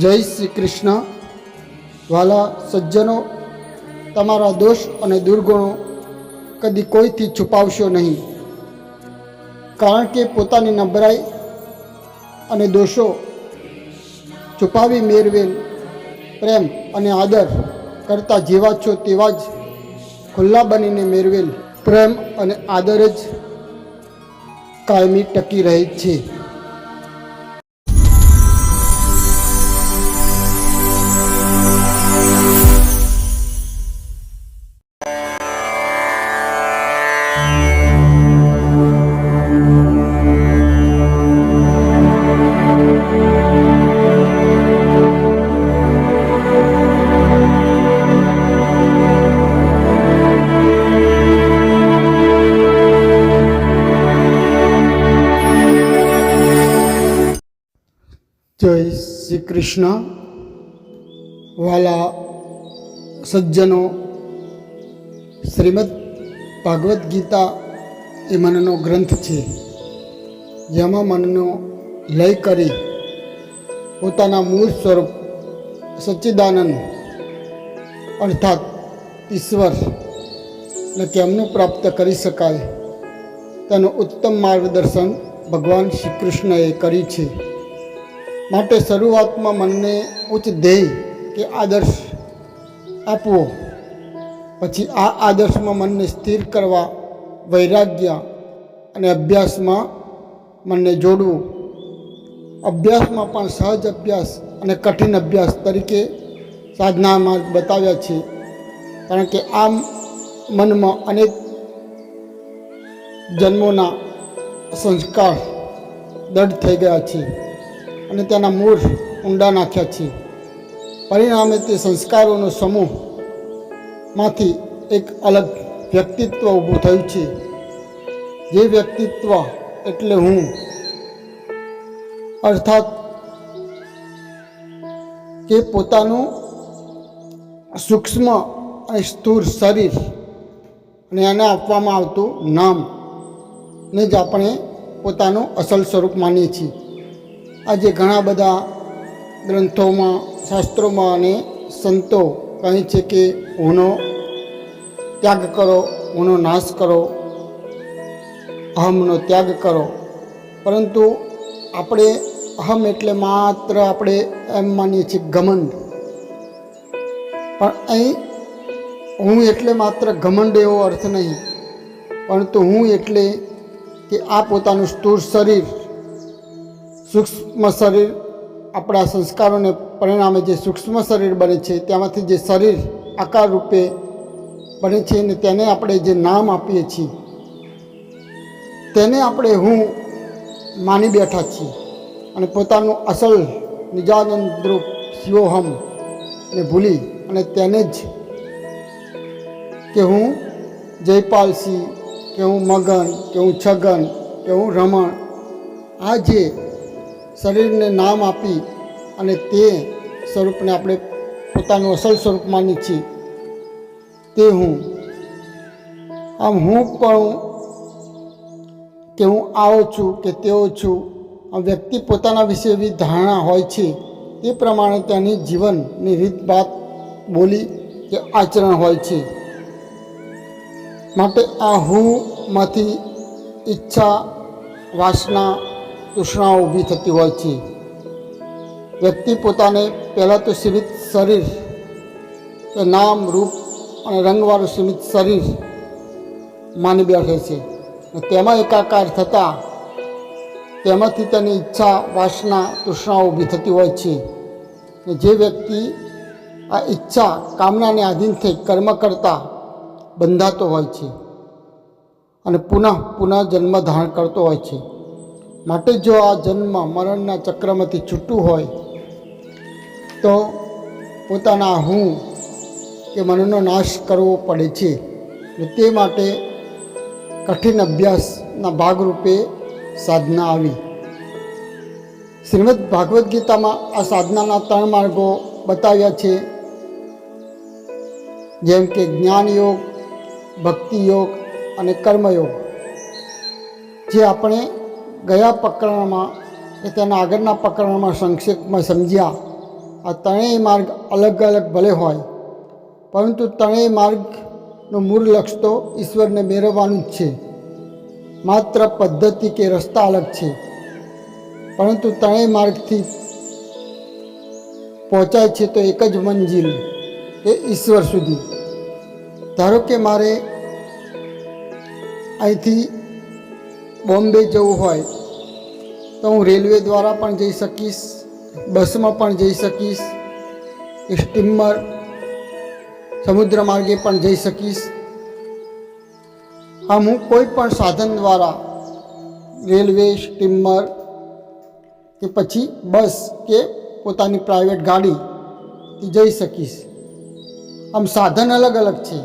જય શ્રી કૃષ્ણ. વાલા સજ્જનો, તમારા દોષ અને દુર્ગુણો કદી કોઈથી છુપાવશો નહીં. કારણ કે પોતાની નબળાઈ અને દોષો છુપાવી મેળવેલ પ્રેમ અને આદર કરતા જેવા છો તેવા જ ખુલ્લા બનીને મેળવેલ પ્રેમ અને આદર જ કાયમી ટકી રહે છે. જય શ્રી કૃષ્ણ. વાલા સજ્જનો શ્રીમદ ભાગવદ્ ગીતા એ મનનો ગ્રંથ છે. જેમાં મનનો લય કરી પોતાના મૂળ સ્વરૂપ સચ્ચિદાનંદ અર્થાત ઈશ્વર ને કેમનું પ્રાપ્ત કરી શકાય તેનું ઉત્તમ માર્ગદર્શન ભગવાન શ્રી કૃષ્ણએ કરી છે. માટે શરૂઆતમાં મનને ઉચ્ચ ધ્યેય કે આદર્શ આપવો, પછી આ આદર્શમાં મનને સ્થિર કરવા, વૈરાગ્ય અને અભ્યાસમાં મનને જોડવું. અભ્યાસમાં પણ સહજ અભ્યાસ અને કઠિન અભ્યાસ તરીકે સાધના માર્ગ બતાવ્યા છે. કારણ કે આ મનમાં અનેક જન્મોના સંસ્કાર દઢ થઈ ગયા છે. અને તેના મૂળ ઊંડા નાખ્યા છે પરિણામે તે સંસ્કારોનો સમૂહમાંથી એક અલગ વ્યક્તિત્વ ઊભું થયું છે. જે વ્યક્તિત્વ એટલે હું. અર્થાત કે પોતાનું સૂક્ષ્મ અને સ્થૂળ શરીર અને એને આપવામાં આવતું નામ ને જ આપણે પોતાનું અસલ સ્વરૂપ માનીએ છીએ. આજે ઘણા બધા ગ્રંથોમાં, શાસ્ત્રોમાં અને સંતો કહે છે કે હુંનો ત્યાગ કરો, હુંનો નાશ કરો, અહમનો ત્યાગ કરો. પરંતુ આપણે અહમ એટલે માત્ર આપણે એમ માનીએ છીએ ઘમંડ. પણ અહીં હું એટલે માત્ર ઘમંડ એવો અર્થ નહીં. પરંતુ હું એટલે કે આ પોતાનું સ્થૂળ શરીર સૂક્ષ્મ શરીર આપણા સંસ્કારોને પરિણામે જે સૂક્ષ્મ શરીર બને છે, તેમાંથી જે શરીર આકાર રૂપે બને છે અને તેને આપણે જે નામ આપીએ છીએ, તેને આપણે હું માની બેઠા છીએ. અને પોતાનું અસલ નિજાનંદ રૂપ શિવોહમ ને ભૂલી અને તેને જ કે હું જયપાલસિંહ કે હું મગન, કે હું છગન, કે હું રમણ, આ જે શરીરને નામ આપી અને તે સ્વરૂપને આપણે પોતાનું અસલ સ્વરૂપ માની છીએ. તે હું. આમ હું પણ કે હું આવો છું, કે તેઓ છું, આ વ્યક્તિ પોતાના વિશે એવી ધારણા હોય છે, તે પ્રમાણે તેની જીવનની રીત બાત બોલી કે આચરણ હોય છે. માટે આ હુંમાંથી ઈચ્છા, વાસના તૃષ્ણાઓ ઊભી થતી હોય છે. વ્યક્તિ પોતાને પહેલાં તો સીમિત શરીર કે નામ, રૂપ અને રંગવાળું સીમિત શરીર માની બેઠે છે. તેમાં એકાકાર થતાં તેમાંથી તેની ઈચ્છા, વાસના તૃષ્ણાઓ ઊભી થતી હોય છે. જે વ્યક્તિ આ ઈચ્છા, કામનાને આધીન થઈ કર્મ કરતા બંધાતો હોય છે અને પુનઃ પુનઃ જન્મ ધારણ કરતો હોય છે. માટે જો આ જન્મ મરણના ચક્રમાંથી છૂટું હોય, તો પોતાના હું કે મનનો નાશ કરવો પડે છે. અને તે માટે કઠિન અભ્યાસના ભાગરૂપે સાધના આવી. શ્રીમદ ભાગવદ્ ગીતામાં આ સાધનાના ત્રણ માર્ગો બતાવ્યા છે. જેમ કે જ્ઞાન યોગ ભક્તિ યોગ અને કર્મયોગ. જે આપણે ગયા પ્રકરણમાં કે તેના આગળના પ્રકરણમાં સંક્ષેપમાં સમજ્યા, આ ત્રણેય માર્ગ અલગ અલગ ભલે હોય, પરંતુ ત્રણેય માર્ગનું મૂળ લક્ષ તો ઈશ્વરને મેળવવાનું જ છે. માત્ર પદ્ધતિ કે રસ્તા અલગ છે, પરંતુ ત્રણેય માર્ગથી પહોંચાય છે તો એક જ મંજિલ એ ઈશ્વર સુધી. ધારો કે મારે અહીંથી બોમ્બે જવું હોય, તો હું રેલવે દ્વારા પણ જઈ શકીશ, બસમાં પણ જઈ શકીશ, સ્ટીમર, સમુદ્ર માર્ગે પણ જઈ શકીશ. આમ હું કોઈ પણ સાધન દ્વારા, રેલવે, સ્ટીમર કે પછી બસ કે પોતાની પ્રાઇવેટ ગાડીથી જઈ શકીશ. આમ સાધન અલગ અલગ છે.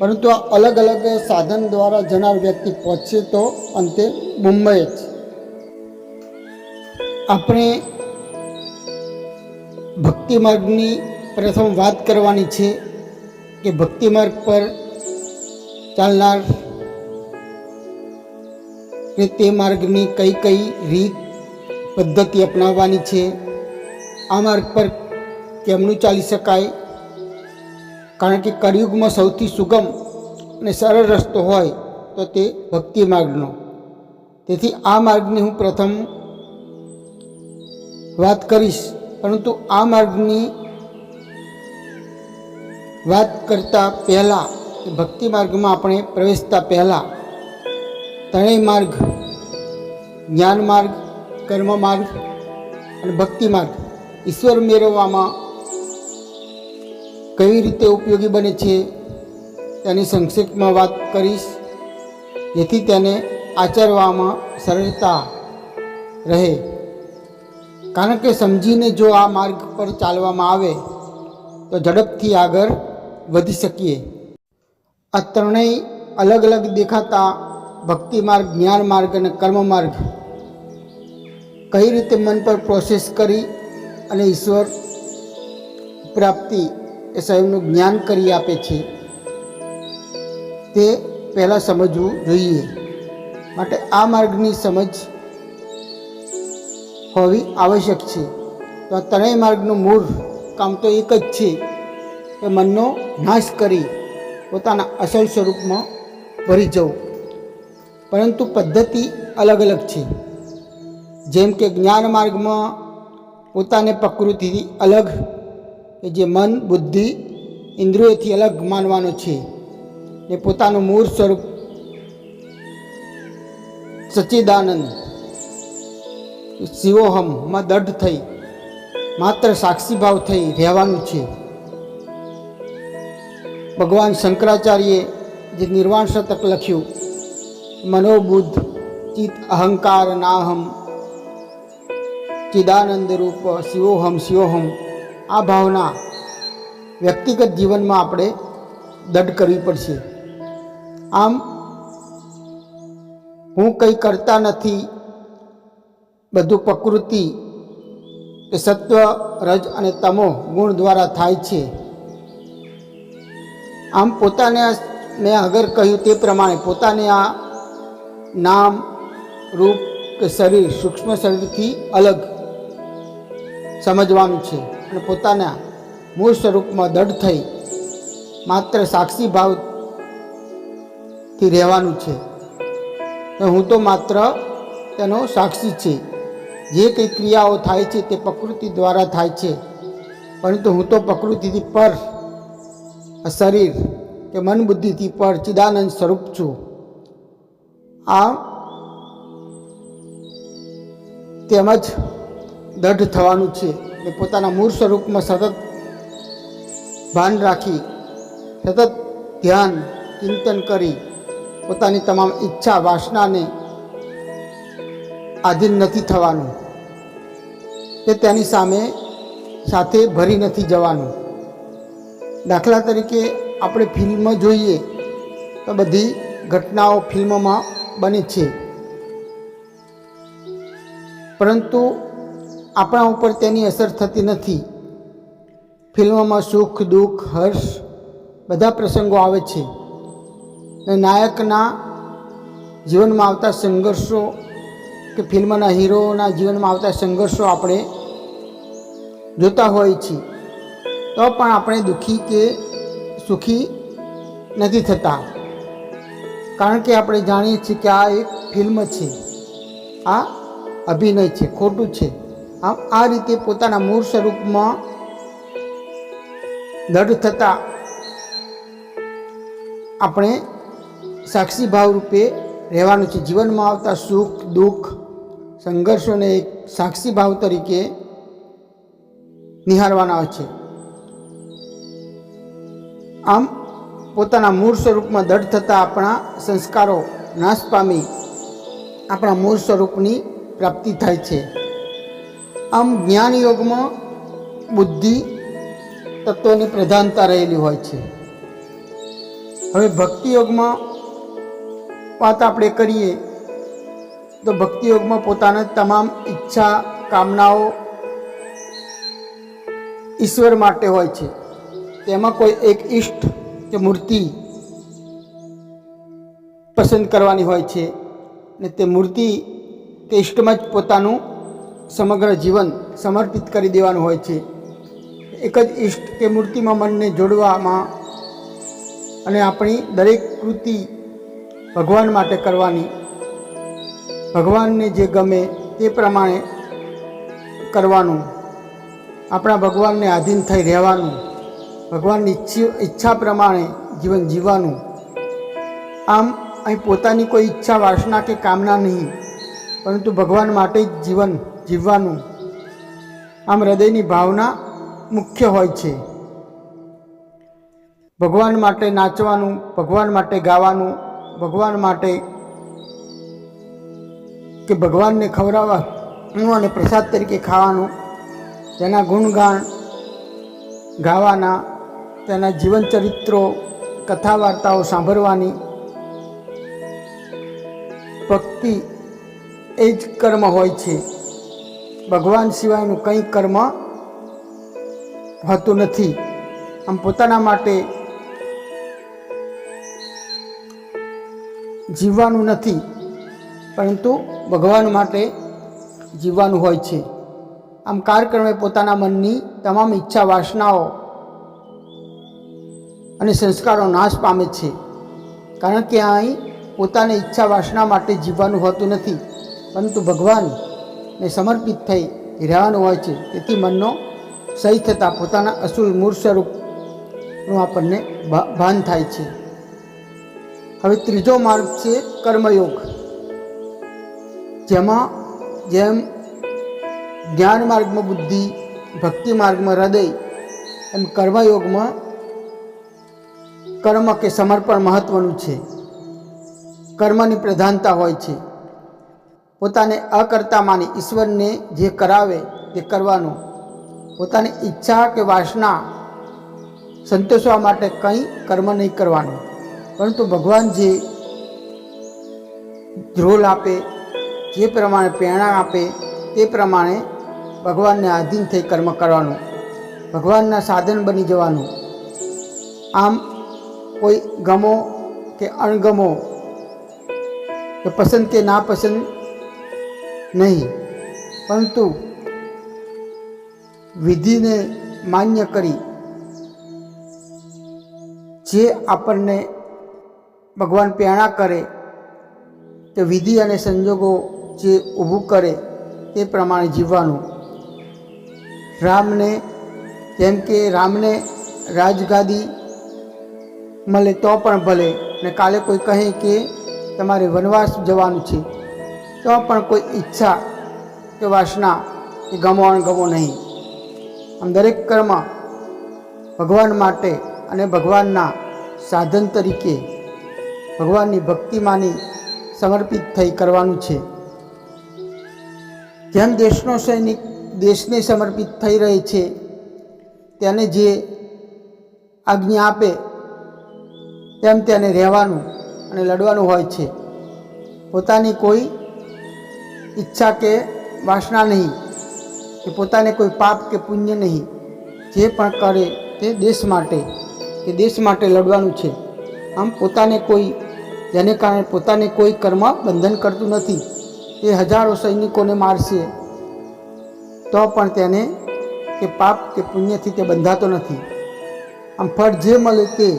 પરંતુ આ અલગ અલગ સાધન દ્વારા જનાર વ્યક્તિ પહોંચશે તો અંતે મુંબઈ જ. આપણે ભક્તિ માર્ગની પ્રથમ વાત કરવાની છે કે ભક્તિ માર્ગ પર ચાલનાર કે તે માર્ગની કઈ કઈ રીત પદ્ધતિ અપનાવવાની છે, આ માર્ગ પર કેમનું ચાલી શકાય કારણ કે કળિયુગમાં સૌથી સુગમ અને સરળ રસ્તો હોય તો તે ભક્તિ માર્ગનો. તેથી આ માર્ગની હું પ્રથમ વાત કરીશ, પરંતુ આ માર્ગની વાત કરતાં પહેલાં ભક્તિ માર્ગમાં આપણે પ્રવેશતા પહેલાં ત્રણેય માર્ગ, જ્ઞાન માર્ગ, કર્મ માર્ગ અને ભક્તિ માર્ગ ઈશ્વર મેળવવામાં કઈ રીતે ઉપયોગી બને છે તેની સંક્ષિપ્તમાં વાત કરીશ. જેથી તેને આચરવામાં સરળતા રહે. કારણ કે સમજીને જો આ માર્ગ પર ચાલવામાં આવે, તો ઝડપથી આગળ વધી શકીએ. આ ત્રણેય અલગ અલગ દેખાતા ભક્તિ માર્ગ, જ્ઞાન માર્ગ અને કર્મ માર્ગ કઈ રીતે મન પર પ્રોસેસ કરી અને ઈશ્વર પ્રાપ્તિ એ સાહેબનું જ્ઞાન કરી આપે છે. તે પહેલાં સમજવું જોઈએ. માટે આ માર્ગની સમજ હોવી આવશ્યક છે. તો આ ત્રણેય માર્ગનું મૂળ કામ તો એક જ છે કે મનનો નાશ કરી પોતાના અસલ સ્વરૂપમાં ભરી જવું. પરંતુ પદ્ધતિ અલગ અલગ છે. જેમ કે જ્ઞાન માર્ગમાં પોતાને પ્રકૃતિથી અલગ કે જે મન, બુદ્ધિ, ઇન્દ્રિયોથી અલગ માનવાનો છે ને પોતાનું મૂળ સ્વરૂપ સચ્ચિદાનંદ. શિવોહમમાં દઢ થઈ, માત્ર સાક્ષી ભાવ થઈ રહેવાનું છે. ભગવાન શંકરાચાર્યે જે નિર્વાણ શતક લખ્યું, મનોબુદ્ધ ચિત અહંકાર નાહમ, ચિદાનંદ રૂપ શિવોહમ શિવોહમ આ ભાવના વ્યક્તિગત જીવનમાં આપણે દઢ કરવી પડશે. આમ, હું કંઈ કરતા નથી, બધું પ્રકૃતિ, એ સત્વ, રજ અને તમો ગુણ દ્વારા થાય છે. આમ પોતાને મેં અગર કહ્યું તે પ્રમાણે પોતાને આ નામ, રૂપ કે શરીર સૂક્ષ્મ શરીરથી અલગ સમજવાનું છે. અને પોતાના મૂળ સ્વરૂપમાં દઢ થઈ માત્ર સાક્ષી ભાવથી રહેવાનું છે. હું તો માત્ર તેનો સાક્ષી છે. જે કંઈ ક્રિયાઓ થાય છે તે પ્રકૃતિ દ્વારા થાય છે. પરંતુ હું તો પ્રકૃતિથી પર શરીર કે મન બુદ્ધિથી પર ચિદાનંદ સ્વરૂપ છું. આ તેમજ દઢ થવાનું છે. એ પોતાના મૂળ સ્વરૂપમાં સતત ભાન રાખી, સતત ધ્યાન, ચિંતન કરી પોતાની તમામ ઈચ્છા, વાસનાને આધીન નથી થવાનું. કે તેની સામે સાથે ભરી નથી જવાનું. દાખલા તરીકે આપણે ફિલ્મ જોઈએ તો બધી ઘટનાઓ ફિલ્મમાં બને છે. પરંતુ આપણા ઉપર તેની અસર થતી નથી. ફિલ્મમાં સુખ, દુઃખ, હર્ષ બધા પ્રસંગો આવે છે. નાયકના જીવનમાં આવતા સંઘર્ષો કે ફિલ્મના હીરોના જીવનમાં આવતા સંઘર્ષો આપણે જોતા હોય છીએ. તો પણ આપણે દુઃખી કે સુખી નથી થતા. કારણ કે આપણે જાણીએ છીએ કે આ એક ફિલ્મ છે. આ અભિનય છે, ખોટું છે. આમ આ રીતે પોતાના મૂળ સ્વરૂપમાં દઢ થતા આપણે સાક્ષી ભાવ રૂપે રહેવાનું છે. જીવનમાં આવતા સુખ, દુઃખ, સંઘર્ષોને એક સાક્ષી ભાવ તરીકે નિહાળવાના છે. આમ, પોતાના મૂળ સ્વરૂપમાં દઢ થતાં આપણા સંસ્કારો નાશ પામી આપણા મૂળ સ્વરૂપની પ્રાપ્તિ થાય છે. આમ જ્ઞાન યોગમાં બુદ્ધિ તત્વોની પ્રધાનતા રહેલી હોય છે. હવે ભક્તિ યોગમાં વાત આપણે કરીએ, તો ભક્તિ યોગમાં પોતાના તમામ ઈચ્છા, કામનાઓ ઈશ્વર માટે હોય છે. તેમાં કોઈ એક ઈષ્ટ કે મૂર્તિ પસંદ કરવાની હોય છે ને તે મૂર્તિ તે ઈષ્ટમાં જ પોતાનું સમગ્ર જીવન સમર્પિત કરી દેવાનું હોય છે. એક જ ઈષ્ટ કે મૂર્તિમાં મનને જોડવામાં અને આપણી દરેક કૃતિ ભગવાન માટે કરવાની. ભગવાનને જે ગમે તે પ્રમાણે કરવાનું. આપણા ભગવાનને આધીન થઈ રહેવાનું. ભગવાનની ઈચ્છી પ્રમાણે જીવન જીવવાનું. આમ અહીં પોતાની કોઈ ઈચ્છા વાસના કે કામના નહીં, પરંતુ ભગવાન માટે જ જીવન જીવવાનું. આમ હૃદયની ભાવના મુખ્ય હોય છે. ભગવાન માટે નાચવાનું, ભગવાન માટે ગાવાનું, ભગવાન માટે કે ભગવાનને ખવડાવવાનું અને પ્રસાદ તરીકે ખાવાનું, તેના ગુણગાન ગાવાના, તેના જીવન ચરિત્રો કથા વાર્તાઓ સાંભળવાની. ભક્તિ એ જ કર્મ હોય છે. ભગવાન સિવાયનું કંઈ કર્મ હોતું નથી. આમ પોતાના માટે જીવવાનું નથી, પરંતુ ભગવાન માટે જીવવાનું હોય છે. આમ કાર્યક્રમે પોતાના મનની તમામ ઈચ્છા, વાસનાઓ અને સંસ્કારો નાશ પામે છે. કારણ કે અહીં પોતાની ઈચ્છા, વાસના માટે જીવવાનું હોતું નથી, પરંતુ ભગવાનને સમર્પિત થઈ રહેવાનું હોય છે. તેથી મનનો સહી થતાં પોતાના અસુલ મૂળ સ્વરૂપનું આપણને ભાન થાય છે. હવે ત્રીજો માર્ગ છે કર્મયોગ. જેમાં જેમ જ્ઞાન માર્ગમાં બુદ્ધિ, ભક્તિ માર્ગમાં હૃદય, એમ કર્મયોગમાં કર્મ કે સમર્પણ મહત્વનું છે. કર્મની પ્રધાનતા હોય છે. પોતાને અકર્તા માની ઈશ્વરને જે કરાવે તે કરવાનું. પોતાની ઈચ્છા કે વાસના સંતોષવા માટે કંઈ કર્મ નહીં કરવાનું. પરંતુ ભગવાન જે ધ્રોલ આપે, જે પ્રમાણે પ્રેરણા આપે, તે પ્રમાણે ભગવાનને આધીન થઈ કર્મ કરવાનું. ભગવાનના સાધન બની જવાનું. આમ કોઈ ગમો કે અણગમો, કે પસંદ કે ના પસંદ નહીં. પરંતુ વિધિને માન્ય કરી જે આપણને ભગવાન પ્રેરણા કરે, તે વિધિ અને સંજોગો જે ઊભું કરે, તે પ્રમાણે જીવવાનું. રામને, જેમ કે રામને રાજગાદી મળે તો પણ ભલે. ને કાલે કોઈ કહે કે તમારે વનવાસ જવાનું છે. તો પણ કોઈ ઈચ્છા કે વાસના એ ગમો અણગમો નહીં. આમ દરેક કર્મ ભગવાન માટે અને ભગવાનના સાધન તરીકે ભગવાનની ભક્તિમાંની સમર્પિત થઈ કરવાનું છે. જેમ દેશનો સૈનિક દેશને સમર્પિત થઈ રહે છે, તેને જે આજ્ઞા આપે, તેમ તેને રહેવાનું અને લડવાનું હોય છે. પોતાની કોઈ ઈચ્છા કે વાસના નહીં, કે પોતાને કોઈ પાપ કે પુણ્ય નહીં, જે પણ કરે તે દેશ માટે કે દેશ માટે લડવાનું છે. આમ પોતાને કોઈ, જેને કારણે પોતાને કોઈ કર્મ બંધન કરતું નથી, તે હજારો સૈનિકોને મારશે, તો પણ તેને કે પાપ કે પુણ્યથી તે બંધાતો નથી. આમ ફળ જે મળે તે,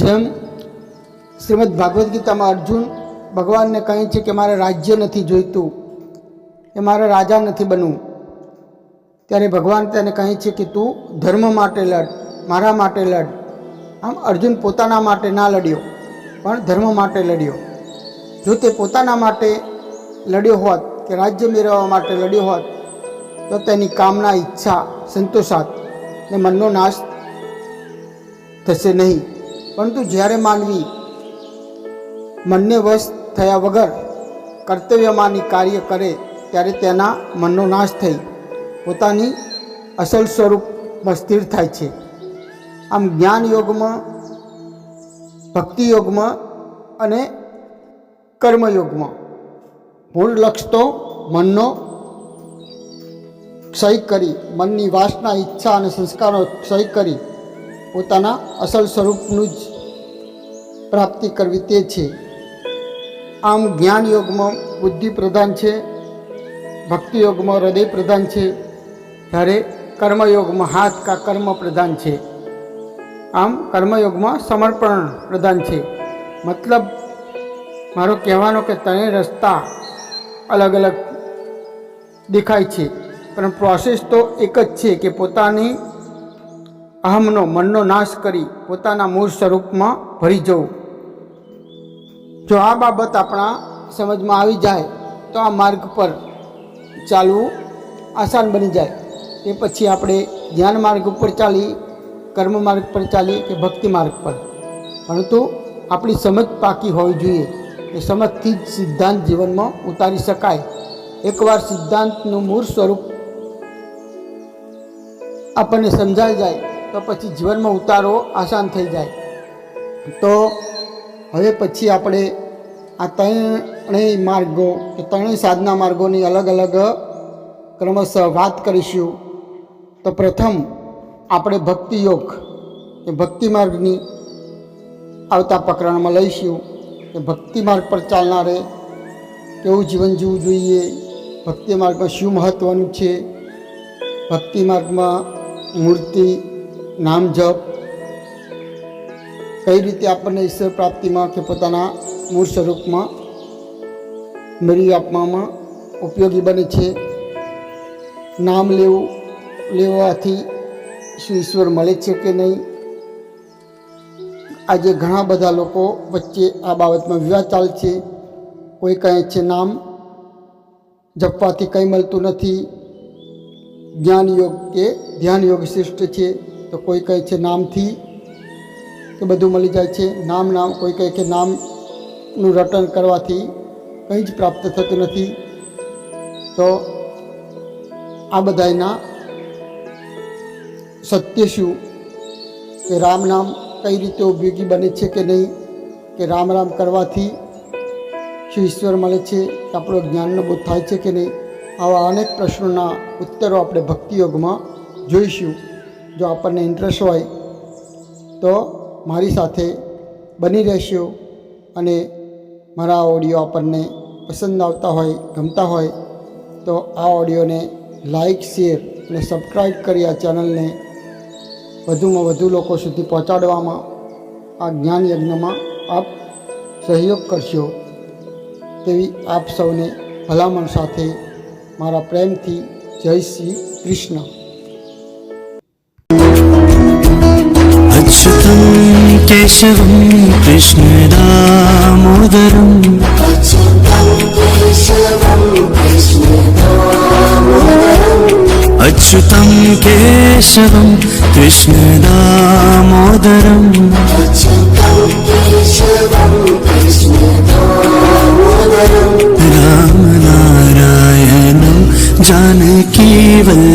જેમ શ્રીમદ ભાગવદ્ ગીતામાં અર્જુન ભગવાનને કહે છે કે મારે રાજ્ય નથી જોઈતું કે મારે રાજા નથી બનવું. ત્યારે ભગવાન તેને કહે છે કે તું ધર્મ માટે લડ, મારા માટે લડ. આમ અર્જુન પોતાના માટે ના લડ્યો, પણ ધર્મ માટે લડ્યો. જો તે પોતાના માટે લડ્યો હોત, કે રાજ્ય મેળવવા માટે લડ્યો હોત, તો તેની કામના ઈચ્છા સંતોષાત ને મનનો નાશ થશે નહીં. પરંતુ જ્યારે માનવી મનને વશ થયા વગર કર્તવ્યમાંની કાર્ય કરે ત્યારે તેના મનનો નાશ થઈ. પોતાની અસલ સ્વરૂપમાં સ્થિર થાય છે. આમ જ્ઞાન યોગમાં, ભક્તિ યોગમાં અને કર્મયોગમાં મૂળ લક્ષ્ય તો મનનો ક્ષય કરી, મનની વાસના, ઈચ્છા અને સંસ્કારો ક્ષય કરી પોતાના અસલ સ્વરૂપનું જ પ્રાપ્તિ કરવી તે છે. આમ જ્ઞાન યોગમાં બુદ્ધિ પ્રધાન છે, ભક્તિ યોગમાં હૃદય પ્રધાન છે, જ્યારે કર્મયોગમાં હાથ કા કર્મ પ્રધાન છે. આમ કર્મયોગમાં સમર્પણ પ્રધાન છે. મતલબ મારો કહેવાનો કે ત્રણેય રસ્તા અલગ અલગ દેખાય છે, પણ પ્રોસેસ તો એક જ છે કે પોતાની અહમનો મનનો નાશ કરી પોતાના મૂળ સ્વરૂપમાં ભરી જવું. જો આ બાબત આપણા સમજમાં આવી જાય, તો આ માર્ગ પર ચાલવું આસાન બની જાય. એ પછી આપણે ધ્યાન માર્ગ ઉપર ચાલી, કર્મ માર્ગ પર ચાલીએ કે ભક્તિ માર્ગ પર. પરંતુ આપણી સમજ પાકી હોવી જોઈએ. એ સમજથી જ સિદ્ધાંત જીવનમાં ઉતારી શકાય. એકવાર સિદ્ધાંતનું મૂળ સ્વરૂપ આપણને સમજાઈ જાય, તો પછી જીવનમાં ઉતારવો આસાન થઈ જાય. તો હવે પછી આપણે આ ત્રણેય માર્ગો કે ત્રણેય સાધના માર્ગોની અલગ અલગ ક્રમશઃ વાત કરીશું. તો પ્રથમ આપણે ભક્તિ યોગ, એ ભક્તિ માર્ગની આવતા પ્રકરણમાં લઈશું. કે ભક્તિ માર્ગ પર ચાલનારે કેવું જીવન જીવવું જોઈએ? ભક્તિ માર્ગમાં શું મહત્ત્વનું છે? ભક્તિ માર્ગમાં મૂર્તિ, નામ જપ કઈ રીતે આપણને ઈશ્વર પ્રાપ્તિમાં કે પોતાના મૂળ સ્વરૂપમાં મેળવી આપવામાં ઉપયોગી બને છે. નામ લેવું, લેવાથી શું ઈશ્વર મળે છે કે નહીં? આજે ઘણા બધા લોકો વચ્ચે આ બાબતમાં વિવાદ ચાલે છે. કોઈ કહે છે નામ જપવાથી કંઈ મળતું નથી. જ્ઞાન યોગ કે ધ્યાન યોગ શ્રેષ્ઠ છે. તો કોઈ કહે છે નામથી કે બધું મળી જાય છે. નામ નામ કોઈ કહે કે નામનું રટન કરવાથી કંઈ જ પ્રાપ્ત થતું નથી. તો આ બધાના સત્ય શું? કે રામ નામ કઈ રીતે ઉપયોગી બને છે કે નહીં? કે રામ રામ કરવાથી શું ઈશ્વર મળે છે? કે આપણો જ્ઞાનનો બોધ થાય છે કે નહીં? આવા અનેક પ્રશ્નોના ઉત્તરો આપણે ભક્તિયોગમાં જોઈશું. જો આપણને ઇન્ટરેસ્ટ હોય તો મારી સાથે બની રહેશો અને મારા ઓડિયો આપણને પસંદ આવતા હોય, ગમતા હોય, તો આ ઓડિયોને લાઈક શેર અને સબસ્ક્રાઈબ કરી આ ચેનલને વધુમાં વધુ લોકો સુધી પહોંચાડવામાં આ જ્ઞાન યજ્ઞમાં આપ સહયોગ કરશો. તેવી આપ સૌને ભલામણ સાથે મારા પ્રેમથી જય શ્રી કૃષ્ણ. കേശവും കൃഷ്ണദാമോദരം അച്യുതം കേശവം കൃഷ്ണദാമോദരം രാമനാരായണം ജാനകീവല്ലഭം